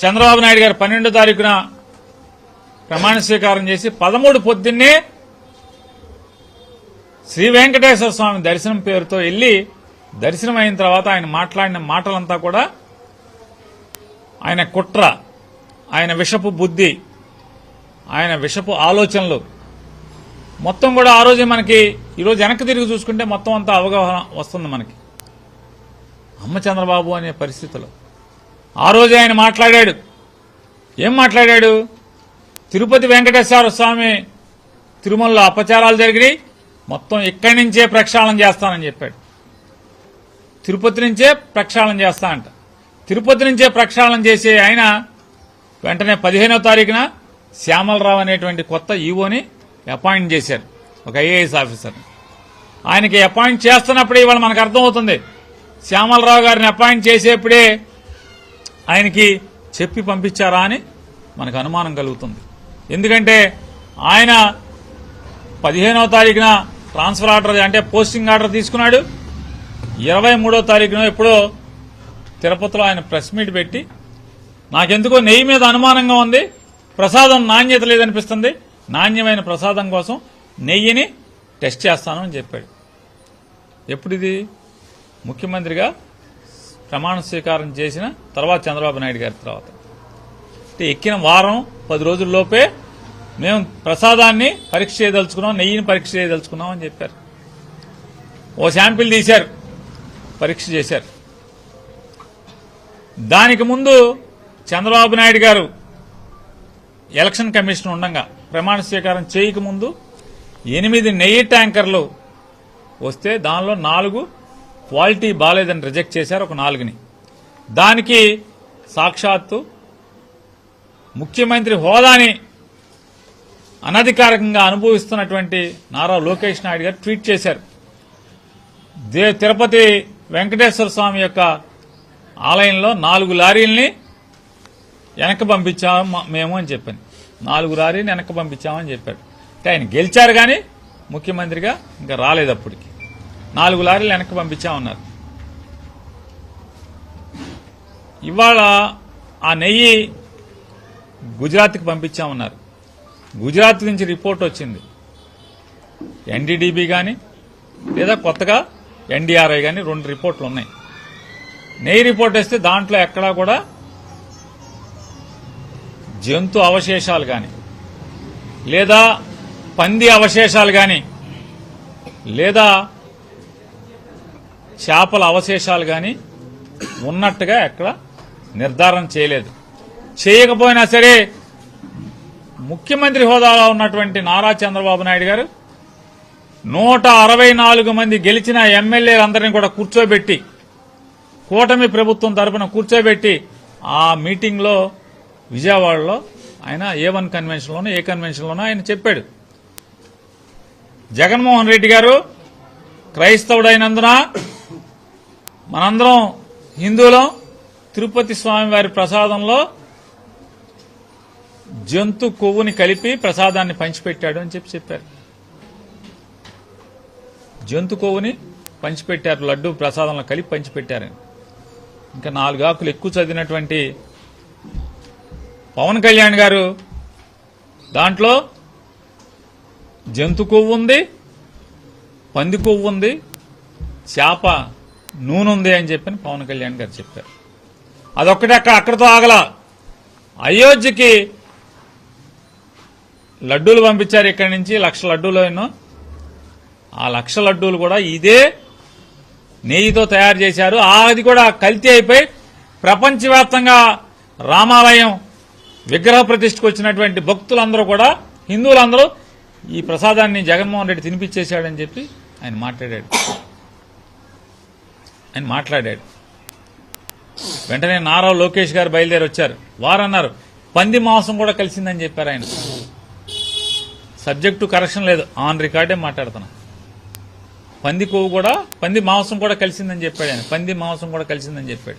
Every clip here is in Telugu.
చంద్రబాబు నాయుడు గారు పన్నెండో తారీఖున ప్రమాణ స్వీకారం చేసి పదమూడు పొద్దున్నే శ్రీ వెంకటేశ్వర స్వామి దర్శనం పేరుతో వెళ్ళి దర్శనం అయిన తర్వాత ఆయన మాట్లాడిన మాటలంతా కూడా ఆయన కుట్ర ఆయన విషపు బుద్ధి ఆయన విషపు ఆలోచనలు. మొత్తం కూడా ఆ రోజే మనకి ఈరోజు వెనక్కి తిరిగి చూసుకుంటే మొత్తం అంతా అవగాహన వస్తుంది మనకి. అమ్మ చంద్రబాబు అనే పరిస్థితిలో. ఆ రోజే ఆయన మాట్లాడాడు. ఏం మాట్లాడాడు? తిరుపతి వెంకటేశ్వర స్వామి తిరుమలలో అపచారాలు జరిగినాయి. మొత్తం ఇక్కడి నుంచే ప్రక్షాళన చేస్తానని చెప్పాడు. తిరుపతి నుంచే ప్రక్షాళన చేస్తా అంట. తిరుపతి నుంచే ప్రక్షాళన చేసే ఆయన వెంటనే పదిహేనో తారీఖున శ్యామలరావు అనేటువంటి కొత్త ఈవోని అపాయింట్ చేశారు. ఒక ఐఏఎస్ ఆఫీసర్ ఆయనకి అపాయింట్ చేస్తున్నప్పుడే ఇవాళ మనకు అర్థమవుతుంది. శ్యామలరావు గారిని అపాయింట్ చేసేప్పుడే ఆయనకి చెప్పి పంపించారా అని మనకు అనుమానం కలుగుతుంది. ఎందుకంటే ఆయన పదిహేనవ తారీఖున ట్రాన్స్ఫర్ ఆర్డర్ అంటే పోస్టింగ్ ఆర్డర్ తీసుకున్నాడు. ఇరవై మూడో తారీఖున ఎప్పుడో తిరుపతిలో ఆయన ప్రెస్ మీట్ పెట్టి నాకెందుకో నెయ్యి మీద అనుమానంగా ఉంది ప్రసాదం నాణ్యత లేదనిపిస్తుంది నాణ్యమైన ప్రసాదం కోసం నెయ్యిని టెస్ట్ చేస్తాను అని చెప్పాడు. ఎప్పుడు ఇది? ముఖ్యమంత్రిగా ప్రమాణ స్వీకారం చేసిన తర్వాత చంద్రబాబు నాయుడు గారి తర్వాత. అంటే ఎక్కిన వారం పది రోజుల్లోపే మేము ప్రసాదాన్ని పరీక్ష చేయదలుచుకున్నాం నెయ్యిని పరీక్ష చేయదలుచుకున్నాం అని చెప్పారు. ఓ శాంపిల్ తీశారు పరీక్ష చేశారు. దానికి ముందు చంద్రబాబు నాయుడు గారు ఎలక్షన్ కమిషన్ ఉండగా ప్రమాణ స్వీకారం చేయకముందు ఎనిమిది నెయ్యి ట్యాంకర్లు వస్తే దానిలో నాలుగు క్వాలిటీ బాగాలేదని రిజెక్ట్ చేశారు ఒక నాలుగుని. దానికి సాక్షాత్తు ముఖ్యమంత్రి హోదాని అనధికారికంగా అనుభవిస్తున్నటువంటి నారా లోకేష్ నాయుడు గారు ట్వీట్ చేశారు. దే తిరుపతి వెంకటేశ్వర స్వామి యొక్క ఆలయంలో నాలుగు లారీల్ని వెనక్కి పంపించాము మేము అని చెప్పాను. నాలుగు లారీని వెనక్కి పంపించామని చెప్పాడు. అంటే ఆయన గెలిచారు కానీ ముఖ్యమంత్రిగా ఇంకా రాలేదు అప్పటికి. నాలుగు లారీలు వెనక్కి పంపించామన్నారు. ఇవాళ ఆ నెయ్యి గుజరాత్కి పంపించామన్నారు. గుజరాత్ నుంచి రిపోర్ట్ వచ్చింది. ఎన్డీడీబీ కానీ లేదా కొత్తగా ఎన్డీఆర్ఐ కానీ రెండు రిపోర్ట్లు ఉన్నాయి. నెయ్యి రిపోర్ట్ వస్తే దాంట్లో ఎక్కడా కూడా జంతు అవశేషాలు కానీ లేదా పంది అవశేషాలు కానీ లేదా చేపల అవశేషాలు కానీ ఉన్నట్టుగా ఎక్కడ నిర్ధారణ చేయలేదు. చేయకపోయినా సరే ముఖ్యమంత్రి హోదాలో ఉన్నటువంటి నారా చంద్రబాబు నాయుడు గారు నూట అరవై నాలుగు మంది గెలిచిన ఎమ్మెల్యేలందరినీ కూడా కూర్చోబెట్టి కూటమి ప్రభుత్వం తరపున కూర్చోబెట్టి ఆ మీటింగ్లో విజయవాడలో ఆయన ఏ వన్ కన్వెన్షన్లోనో ఏ కన్వెన్షన్లోనో ఆయన చెప్పాడు. జగన్మోహన్ రెడ్డి గారు క్రైస్తవుడైనందున మనందరం హిందువులం. తిరుపతి స్వామివారి ప్రసాదంలో జంతు కొవ్వుని కలిపి ప్రసాదాన్ని పంచిపెట్టాడు అని చెప్పి చెప్పారు. జంతు కొవ్వుని పంచిపెట్టారు లడ్డు ప్రసాదంలో కలిపి పంచిపెట్టారని ఇంకా నాలుగు ఆకులు ఎక్కువ చదివినటువంటి పవన్ కళ్యాణ్ గారు దాంట్లో జంతు కొవ్వు ఉంది పంది కొవ్వు ఉంది చేప నూనె ఉంది అని చెప్పి పవన్ కళ్యాణ్ గారు చెప్పారు. అదొక్కటే అక్కడ అక్కడితో ఆగల. అయోధ్యకి లడ్డూలు పంపించారు ఇక్కడి నుంచి లక్ష లడ్డూలు ఎన్నో. ఆ లక్ష లడ్డూలు కూడా ఇదే నెయ్యితో తయారు చేశారు. ఆ అది కూడా కల్తీ అయిపోయి ప్రపంచవ్యాప్తంగా రామాలయం విగ్రహ ప్రతిష్ఠకు వచ్చినటువంటి భక్తులందరూ కూడా హిందువులందరూ ఈ ప్రసాదాన్ని జగన్మోహన్ రెడ్డి తినిపించేశాడని చెప్పి ఆయన మాట్లాడాడు. ఆయన మాట్లాడాడు. వెంటనే నారా లోకేష్ గారు బయలుదేరి వచ్చారు. వారన్నారు పంది మాంసం కూడా కలిసిందని చెప్పారు ఆయన. సబ్జెక్టు కరెక్షన్ లేదు. ఆన్ రికార్డే మాట్లాడుతున్నా. పంది కొవ్వు కూడా పంది మాంసం కూడా కలిసిందని చెప్పాడు ఆయన. పంది మాంసం కూడా కలిసిందని చెప్పాడు.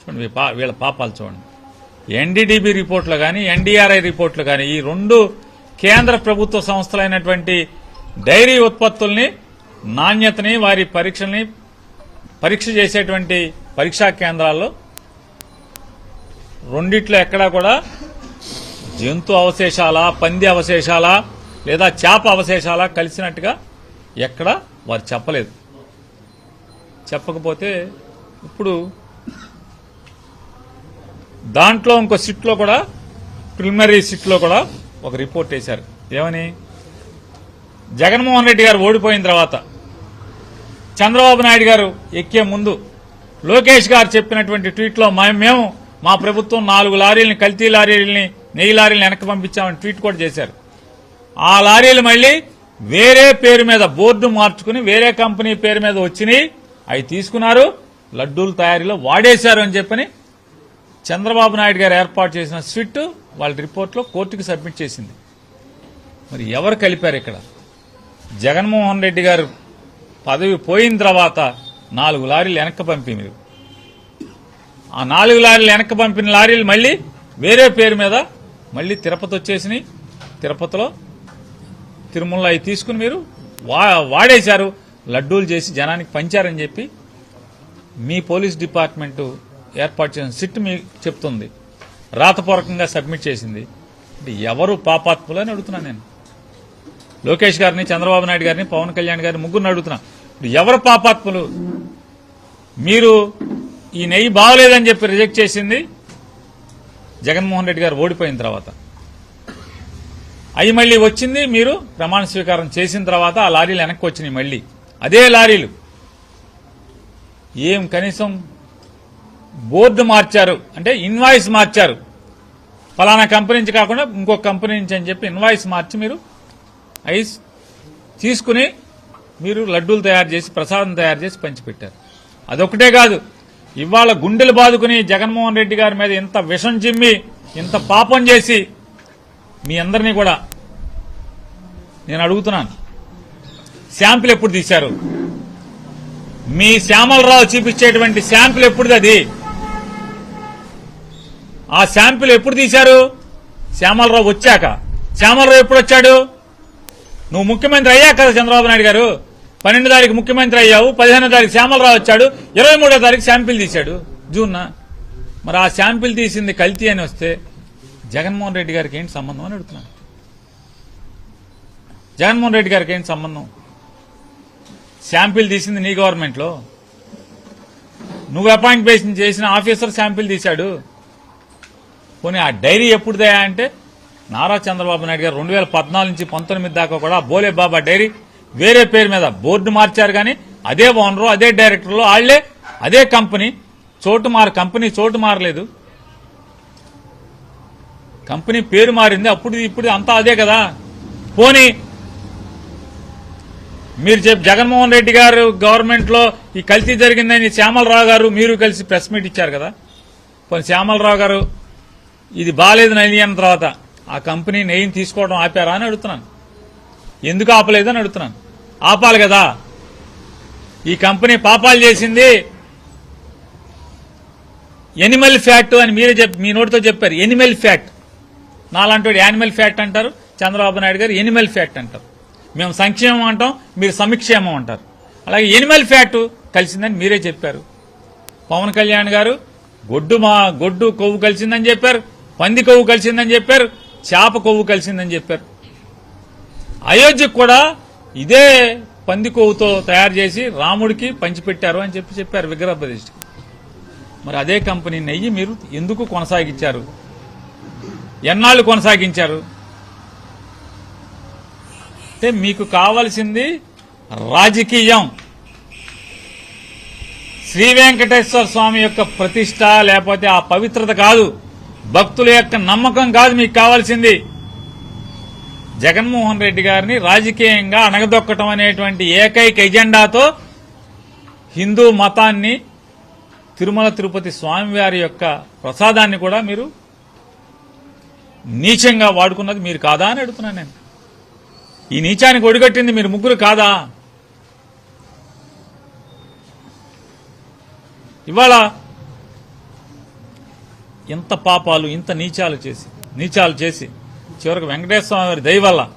చూడండి పా- వీళ్ళ పాపాలు చూడండి. ఎన్డీడీబీ రిపోర్ట్లు కానీ ఎన్డీఆర్ఐ రిపోర్ట్లు కానీ ఈ రెండు కేంద్ర ప్రభుత్వ సంస్థలైనటువంటి డైరీ ఉత్పత్తుల్ని నాణ్యతని వారి పరీక్షల్ని పరీక్ష చేసేటువంటి పరీక్షా కేంద్రాల్లో రెండిట్లో ఎక్కడా కూడా జంతు అవశేషాల పంది అవశేషాల లేదా చేప అవశేషాల కలిసినట్టుగా ఎక్కడ వారు చెప్పలేదు. చెప్పకపోతే ఇప్పుడు దాంట్లో ఇంకో సిట్లో కూడా ప్రిలిమినరీ సిట్లో కూడా ఒక రిపోర్ట్ వేశారు. ఏమని? జగన్మోహన్ రెడ్డి గారు ఓడిపోయిన తర్వాత చంద్రబాబు నాయుడు గారు ఎక్కే ముందు లోకేష్ గారు చెప్పినటువంటి ట్వీట్లో మ- మేము మా ప్రభుత్వం నాలుగు లారీలని కల్తీ లారీలని నెయ్యి లారీలను వెనక్కి పంపించామని ట్వీట్ కూడా చేశారు. ఆ లారీలు మళ్ళీ వేరే పేరు మీద బోర్డు మార్చుకుని వేరే కంపెనీ పేరు మీద వచ్చినాయి అవి తీసుకున్నారు లడ్డూల తయారీలో వాడేశారు అని చెప్పని చంద్రబాబు నాయుడు గారు ఏర్పాటు చేసిన స్విట్ వాళ్ళ రిపోర్ట్లో కోర్టుకి సబ్మిట్ చేసింది. మరి ఎవరు కలిపారు ఇక్కడ? జగన్మోహన్ రెడ్డి గారు పదవి పోయిన తర్వాత నాలుగు లారీలు వెనక్కి పంపి ఆ నాలుగు లారీలు వెనక్కి పంపిన లారీలు మళ్ళీ వేరే పేరు మీద మళ్ళీ తిరుపతి వచ్చేసినాయి. తిరుపతిలో తిరుమల అవి తీసుకుని మీరు వా వాడేశారు. లడ్డూలు చేసి జనానికి పంచారని చెప్పి మీ పోలీస్ డిపార్ట్మెంటు ఏర్పాటు చేసిన సిట్ మీ చెప్తుంది. రాతపూర్వకంగా సబ్మిట్ చేసింది. అంటే ఎవరు పాపాత్ములు అని అడుగుతున్నాను నేను. లోకేష్ గారిని చంద్రబాబు నాయుడు గారిని పవన్ కళ్యాణ్ గారిని ముగ్గురిని అడుగుతున్నా. ఇప్పుడు ఎవరు పాపాత్ములు? మీరు ఈ నెయ్యి బాగలేదని చెప్పి రిజెక్ట్ చేసింది జగన్మోహన్ రెడ్డి గారు ఓడిపోయిన తర్వాత. అవి మళ్ళీ వచ్చింది మీరు ప్రమాణ స్వీకారం చేసిన తర్వాత ఆ లారీలు వెనక్కి వచ్చినాయి మళ్ళీ. అదే లారీలు. ఏం కనీసం బోర్డు మార్చారు. అంటే ఇన్వాయిస్ మార్చారు. ఫలానా కంపెనీ నుంచి కాకుండా ఇంకొక కంపెనీ నుంచి అని చెప్పి ఇన్వాయిస్ మార్చి మీరు ఐస్ తీసుకుని మీరు లడ్డూలు తయారు చేసి ప్రసాదం తయారు చేసి పంచిపెట్టారు. అదొకటే కాదు ఇవాళ గుండెలు బాదుకుని జగన్మోహన్ రెడ్డి గారి మీద ఇంత విషం చిమ్మి ఇంత పాపం చేసి మీ అందరినీ కూడా నేను అడుగుతున్నాను. శాంపిల్ ఎప్పుడు తీశారు? మీ శ్యామలరావు చూపించేటువంటి శాంపిల్ ఎప్పుడుది అది? ఆ శాంపిల్ ఎప్పుడు తీశారు? శ్యామలరావు వచ్చాక. శ్యామలరావు ఎప్పుడు వచ్చాడు? నువ్వు ముఖ్యమంత్రి అయ్యా కదా చంద్రబాబు నాయుడు గారు. పన్నెండు తారీఖు ముఖ్యమంత్రి అయ్యావు పదిహేనో తారీఖు శ్యామలరావు వచ్చాడు ఇరవై మూడో తారీఖు శాంపిల్ తీశాడు. జూన్న మరి ఆ శాంపిల్ తీసింది కల్తీ అని వస్తే జగన్మోహన్ రెడ్డి గారికి ఏంటి సంబంధం అని అడుగుతున్నాను. జగన్మోహన్ రెడ్డి గారికి ఏంటి సంబంధం? శాంపిల్ తీసింది నీ గవర్నమెంట్లో. నువ్వు అపాయింట్ చేసిన చేసిన ఆఫీసర్ శాంపిల్ తీశాడు. పోనీ ఆ డైరీ ఎప్పుడుదయా అంటే నారా చంద్రబాబు నాయుడు గారు రెండు వేల పద్నాలుగు నుంచి పంతొమ్మిది దాకా కూడా బోలే బాబా డైరీ వేరే పేరు మీద బోర్డు మార్చారు కానీ అదే ఓనరు అదే డైరెక్టర్లు వాళ్ళే అదే కంపెనీ. చోటు మారు కంపెనీ చోటు మారలేదు. కంపెనీ పేరు మారింది. అప్పుడు ఇప్పుడు అంతా అదే కదా. పోనీ మీరు చెప్పి జగన్మోహన్ రెడ్డి గారు గవర్నమెంట్లో ఈ కల్తీ జరిగిందని శ్యామలరావు గారు మీరు కలిసి ప్రెస్ మీట్ ఇచ్చారు కదా. పోనీ శ్యామలరావు గారు ఇది బాగాలేదు నైని అన్న తర్వాత. ఆ కంపెనీ నెయ్యిని తీసుకోవడం ఆపారా అని అడుగుతున్నాను. ఎందుకు ఆపలేదని అడుగుతున్నాను. ఆపాలి కదా. ఈ కంపెనీ పాపాలు చేసింది ఎనిమల్ ఫ్యాట్ అని మీరే చెప్ మీ నోటితో చెప్పారు. ఎనిమల్ ఫ్యాట్ నాలాంటి యానిమల్ ఫ్యాట్ అంటారు. చంద్రబాబు నాయుడు గారు ఎనిమల్ ఫ్యాట్ అంటారు. మేము సంక్షేమం అంటాం మీరు సమిక్షేమం అంటారు. అలాగే ఎనిమల్ ఫ్యాట్ కలిసిందని మీరే చెప్పారు. పవన్ కళ్యాణ్ గారు గొడ్డు మా గొడ్డు కొవ్వు కలిసిందని చెప్పారు. పంది కొవ్వు కలిసిందని చెప్పారు. చేప కొవ్వు కలిసిందని చెప్పారు. అయోధ్యకు కూడా ఇదే పంది కొవ్వుతో తయారు చేసి రాముడికి పంచిపెట్టారు అని చెప్పి చెప్పారు విగ్రహ ప్రతిష్ఠకి మరి అదే కంపెనీ నెయ్యి మీరు ఎందుకు కొనసాగించారు? ఎన్నాళ్ళు కొనసాగించారు? అంటే మీకు కావలసింది రాజకీయం. శ్రీ వెంకటేశ్వర స్వామి యొక్క ప్రతిష్ట లేకపోతే ఆ పవిత్రత కాదు. భక్తుల యొక్క నమ్మకం కాదు మీకు కావాల్సింది. జగన్మోహన్ రెడ్డి గారిని రాజకీయంగా అణగదొక్కటం అనేటువంటి ఏకైక ఎజెండాతో హిందూ మతాన్ని తిరుమల తిరుపతి స్వామివారి యొక్క ప్రసాదాన్ని కూడా మీరు నీచంగా వాడుకున్నది మీరు కాదా అని అడుగుతున్నాను నేను. ఈ నీచానికి ఒడిగట్టింది మీరు ముగ్గురు కాదా? ఇవాళ ఇంత పాపాలు ఇంత నీచాలు చేసి నీచాలు చేసి చివరికి వెంకటేశ్వర స్వామి వారి దయవల్ల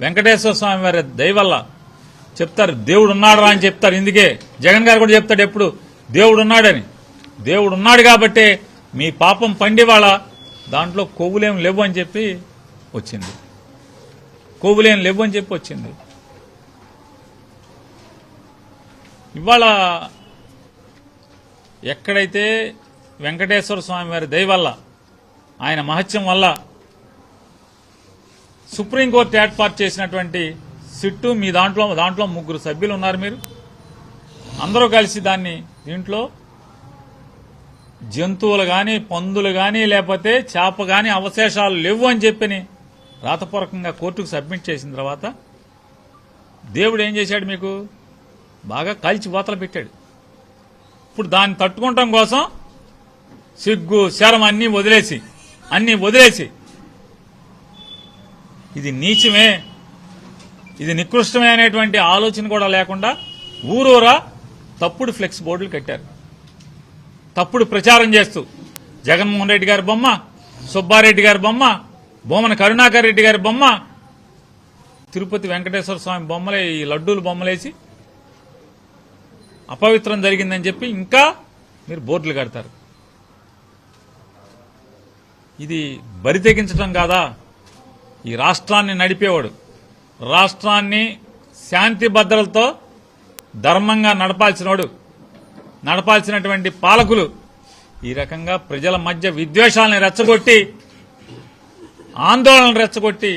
వెంకటేశ్వర స్వామి వారి దయవల్ల చెప్తారు దేవుడు ఉన్నాడు రా అని చెప్తారు. ఇందుకే జగన్ గారు కూడా చెప్తాడు ఎప్పుడు దేవుడు ఉన్నాడని దేవుడు ఉన్నాడు కాబట్టే మీ పాపం పండివాళ. దాంట్లో కొవ్వులేం లేవు అని చెప్పి వచ్చింది. కొవ్వులేం లేవు అని చెప్పి వచ్చింది. ఇవాళ ఎక్కడైతే వెంకటేశ్వర స్వామి వారి దయ వల్ల ఆయన మహత్యం వల్ల సుప్రీంకోర్టు ఏర్పాటు చేసినటువంటి సిట్టు మీ దాంట్లో దాంట్లో ముగ్గురు సభ్యులు ఉన్నారు మీరు. అందరూ కలిసి దాన్ని దీంట్లో జంతువులు కానీ పందులు కానీ లేకపోతే చేప కానీ అవశేషాలు లేవు అని చెప్పని రాతపూర్వకంగా కోర్టుకు సబ్మిట్ చేసిన తర్వాత దేవుడు ఏం చేశాడు మీకు? బాగా కాల్చి బోతలు పెట్టాడు. ఇప్పుడు దాన్ని తట్టుకోవటం కోసం సిగ్గు శరం అన్నీ వదిలేసి అన్నీ వదిలేసి. ఇది నీచమే ఇది నికృష్టమే అనేటువంటి ఆలోచన కూడా లేకుండా ఊరూరా తప్పుడు ఫ్లెక్స్ బోర్డులు కట్టారు. తప్పుడు ప్రచారం చేస్తూ జగన్మోహన్ రెడ్డి గారి బొమ్మ సుబ్బారెడ్డి గారి బొమ్మ బొమ్మన కరుణాకర్ రెడ్డి గారి బొమ్మ తిరుపతి వెంకటేశ్వర స్వామి బొమ్మలే ఈ లడ్డూలు బొమ్మలేసి అపవిత్రం జరిగిందని చెప్పి ఇంకా మీరు బోర్డులు కడతారు. ఇది బరి తెగించడం కాదా? ఈ రాష్ట్రాన్ని నడిపేవాడు. రాష్ట్రాన్ని శాంతి భద్రతలతో ధర్మంగా నడపాల్సినవాడు నడపాల్సినటువంటి పాలకులు ఈ రకంగా ప్రజల మధ్య విద్వేషాలను రెచ్చగొట్టి ఆందోళన రెచ్చగొట్టి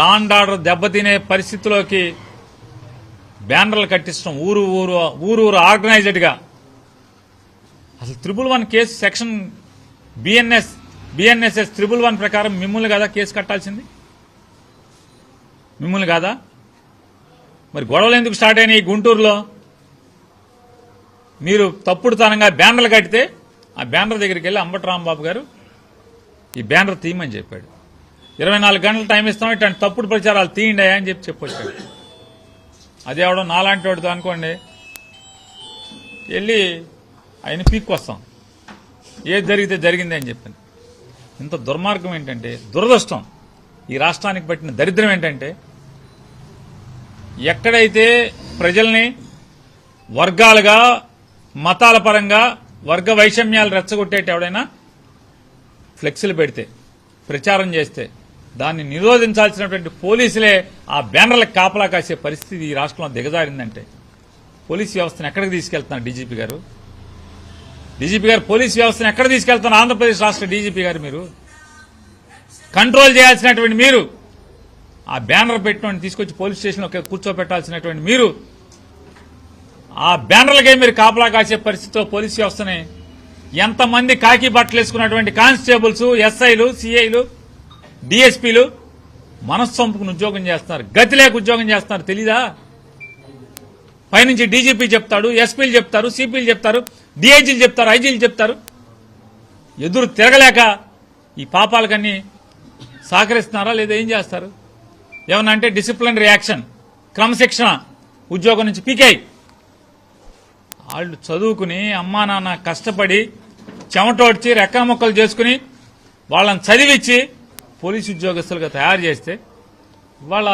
లాండ్ ఆర్డర్ దెబ్బతినే పరిస్థితిలోకి బ్యానర్లు కట్టించడం ఊరు ఊరు ఊరు ఊరు ఆర్గనైజ్డ్గా. అసలు triple one case section BNS BNSS triple one ప్రకారం మిమ్మల్ని కదా కేసు కట్టాల్సింది? మిమ్మల్ని కాదా? మరి గొడవలు ఎందుకు స్టార్ట్ అయినాయి గుంటూరులో? మీరు తప్పుడుతనంగా బ్యానర్లు కట్టితే ఆ బ్యానర్ దగ్గరికి వెళ్ళి అంబటి రాంబాబు గారు ఈ బ్యానర్ తీయమని చెప్పాడు. ఇరవై నాలుగు గంటలు టైం ఇస్తాం ఇట్లాంటి తప్పుడు ప్రచారాలు తీయండి అని చెప్పి చెప్పొచ్చాడు అది ఎవడో నాలాంటి వాడితో అనుకోండి. వెళ్ళి ఆయన పీక్కు వస్తాం. ఏది జరిగితే జరిగింది అని చెప్పింది ఇంత దుర్మార్గం ఏంటంటే దురదృష్టం. ఈ రాష్ట్రానికి పట్టిన దరిద్రం ఏంటంటే ఎక్కడైతే ప్రజల్ని వర్గాలుగా మతాల పరంగా వర్గ వైషమ్యాలు రెచ్చగొట్టేట ఎవడైనా ఫ్లెక్సీలు పెడితే ప్రచారం చేస్తే దాన్ని నిరోధించాల్సినటువంటి పోలీసులే ఆ బ్యానర్లకు కాపలా కాసే పరిస్థితి ఈ రాష్ట్రంలో దిగజారిందంటే పోలీస్ వ్యవస్థను ఎక్కడికి తీసుకెళ్తున్నారు డీజీపీ గారు? డీజీపీ గారు పోలీస్ వ్యవస్థను ఎక్కడ తీసుకెళ్తున్నారు? ఆంధ్రప్రదేశ్ రాష్ట్ర డీజీపీ గారు మీరు? కంట్రోల్ చేయాల్సినటువంటి మీరు ఆ బ్యానర్ పెట్టిన తీసుకొచ్చి పోలీస్ స్టేషన్లో కూర్చోబెట్టాల్సినటువంటి మీరు ఆ బ్యానర్లకే మీరు కాపలా కాసే పరిస్థితిలో పోలీస్ వ్యవస్థని ఎంతమంది కాకి బట్టలు వేసుకున్నటువంటి కానిస్టేబుల్స్ ఎస్ఐలు సిఐలు డిఎస్పీలు మనస్సంపుకుని ఉద్యోగం చేస్తున్నారు. గతి లేక ఉద్యోగం చేస్తున్నారు. తెలీదా? పైనుంచి డీజీపీ చెప్తాడు ఎస్పీలు చెప్తారు సిపిలు చెప్తారు. డిఐజీలు చెప్తారు ఐజీలు చెప్తారు. ఎదురు తిరగలేక ఈ పాపాలకన్నీ సహకరిస్తున్నారా లేదా ఏం చేస్తారు? ఏమన్నా అంటే డిసిప్లిన్ రియాక్షన్ క్రమశిక్షణ ఉద్యోగం నుంచి పీకాయి వాళ్ళు చదువుకుని అమ్మా నాన్న కష్టపడి చెమటోడ్చి రెక్కాముక్కలు చేసుకుని వాళ్ళని చదివించి పోలీసు ఉద్యోగస్తులుగా తయారు చేస్తే వాళ్ళ